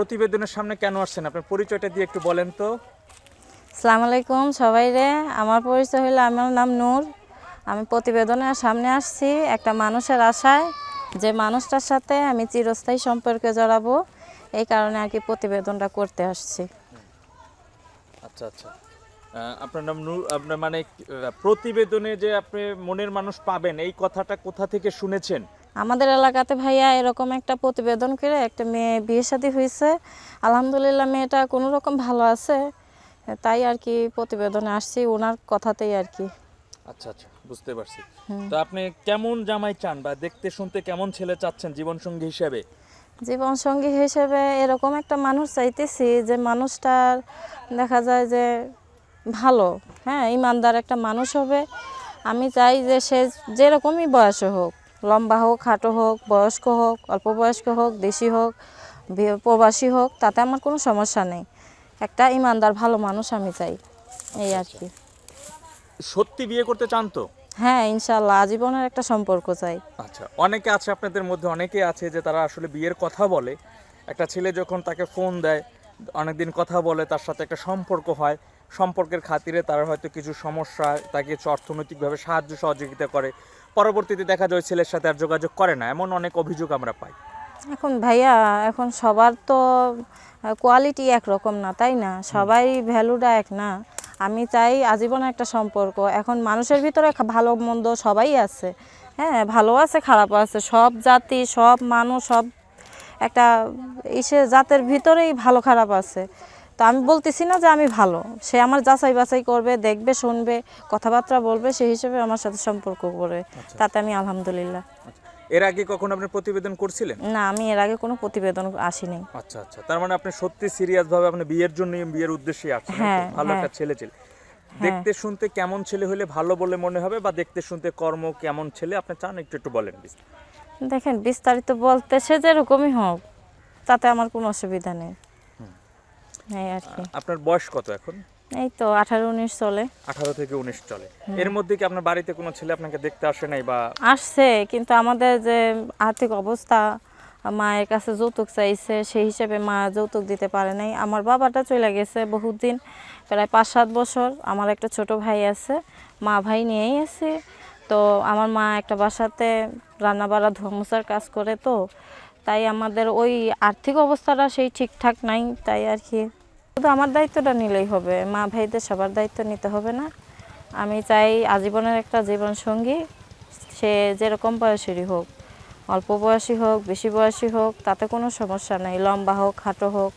প্রতিবেদনের সামনে কেন আসছেন? আপনার পরিচয়টা দিয়ে একটু বলেন তো। সালাম আলাইকুম সবাই রে। আমার পরিচয় হলো আমার নাম নূর। আমি প্রতিবেদনের সামনে আসছি একটা মানুষের আশায়। যে মানুষটার সাথে আমি চিরস্থায়ী সম্পর্কে জড়াবো এই কারণে আর কি প্রতিবেদনটা করতে আসছি। আচ্ছা আচ্ছা। আপনার নাম নূর আপনার মানে প্রতিবেদনে যে আপনি মনের মানুষ পাবেন এই কথাটা কোথা থেকে শুনেছেন? আমাদের এলাকাতে ভাইয়া এরকম একটা প্রতিবেদন করে একটা মেয়ে বিয়ে শাদী হয়েছে। আলহামদুলিল্লাহ মেয়েটা কোনো রকম ভালো আছে তাই আর কি প্রতিবেদনে আসছি ওনার কথাতেই আর কি। আচ্ছা আচ্ছা বুঝতে পারছি। তো আপনি কেমন জামাই চান বা দেখতে শুনতে কেমন ছেলে চাচ্ছেন জীবনসঙ্গী হিসেবে? জীবন সঙ্গী হিসেবে এরকম একটা মানুষ চাইতেছি যে মানুষটার দেখা যায় যে ভালো হ্যাঁ ইমানদার একটা মানুষ হবে। আমি চাই যে সে যেরকমই বয়সে হোক লম্বা হোক খাটো হোক বয়স্ক হোক অল্প বয়স্ক হোক দেশি হোক প্রবাসী হোক তাতে আমার কোনো সমস্যা নেই। একটা ইমানদার ভালো মানুষ আমি চাই। এই আর কি। সত্যি বিয়ে করতে চান তো? হ্যাঁ ইনশাল্লাহ আজীবনের একটা সম্পর্ক চাই। আচ্ছা অনেকে আছে আপনাদের মধ্যে অনেকে আছে যে তারা আসলে বিয়ের কথা বলে। একটা ছেলে যখন তাকে ফোন দেয় অনেকদিন কথা বলে তার সাথে একটা সম্পর্ক হয়। সম্পর্কের খাতিরে তার হয়তো কিছু সমস্যা তাকে অর্থনৈতিকভাবে সাহায্য সহযোগিতা করে। পরবর্তীতে দেখা যায় ছেলের সাথে আর যোগাযোগ করে না এমন অনেক অভিযোগ আমরা পাই। এখন ভাইয়া এখন সবার তো কোয়ালিটি একরকম না তাই না? সবাই ভ্যালুটা এক না। আমি চাই আজীবন একটা সম্পর্ক। এখন মানুষের ভিতরে ভালো মন্দ সবাই আছে। হ্যাঁ ভালো আছে খারাপ আছে। সব জাতি সব মানুষ সব একটা ইসে জাতের ভিতরেই ভালো খারাপ আছে। তো আমি বলতেছি না যে আমি ভালো। সে আমার যাচাই বাছাই করবে দেখবে শুনবে কথাবার্তা বলবে সেই হিসেবে আমার সাথে সম্পর্ক করবে তাতে আমি আলহামদুলিল্লাহ। এর আগে কখনো আপনি প্রতিবেদন করছিলেন? না আমি এর আগে কোনো প্রতিবেদন আসিনি। আচ্ছা আচ্ছা। তার মানে আপনি সত্যি সিরিয়াস ভাবে আপনি বিয়ের জন্য বিয়ের উদ্দেশ্যে আসছেন? হ্যাঁ, ভালো একটা হ্যাঁ। ছেলে। ছিল দেখতে শুনতে কেমন ছেলে হলে ভালো বলে মনে হবে বা দেখতে শুনতে কর্ম কেমন ছেলে? আপনি চান একটু একটু বলেন। দেখেন বিস্তারিত বলতে সে যেরকমই হোক তাতে আমার কোনো অসুবিধা নেই। এই আর কি। আপনার বয়স কত এখন? এই তো আঠারো উনিশ চলে। আঠারো থেকে উনিশ চলে। এর মধ্যে কি আপনার বাড়িতে কোনো ছেলে আপনাকে দেখতে আসে নাই বা আসছে কিন্তু আমাদের যে আর্থিক অবস্থা মায়ের কাছে যৌতুক চাইছে সেই হিসেবে মা যৌতুক দিতে পারে নাই। আমার বাবাটা চলে গেছে বহুত দিন প্রায় পাঁচ সাত বছর। আমার একটা ছোট ভাই আছে মা ভাই নিয়েই আছে। তো আমার মা একটা বাসাতে রান্না বাড়া ধর্মসার কাজ করে তো। তাই আমাদের ওই আর্থিক অবস্থাটা সেই ঠিকঠাক নাই, তাই আর কি। শুধু আমার দায়িত্বটা নিলেই হবে, মা ভাইদের সবার দায়িত্ব নিতে হবে না। আমি চাই আজীবনের একটা জীবন সঙ্গী সে যেরকম বয়সেরই হোক, অল্প বয়সী হোক, বেশি বয়সী হোক, তাতে কোনো সমস্যা নেই, লম্বা হোক, খাটো হোক।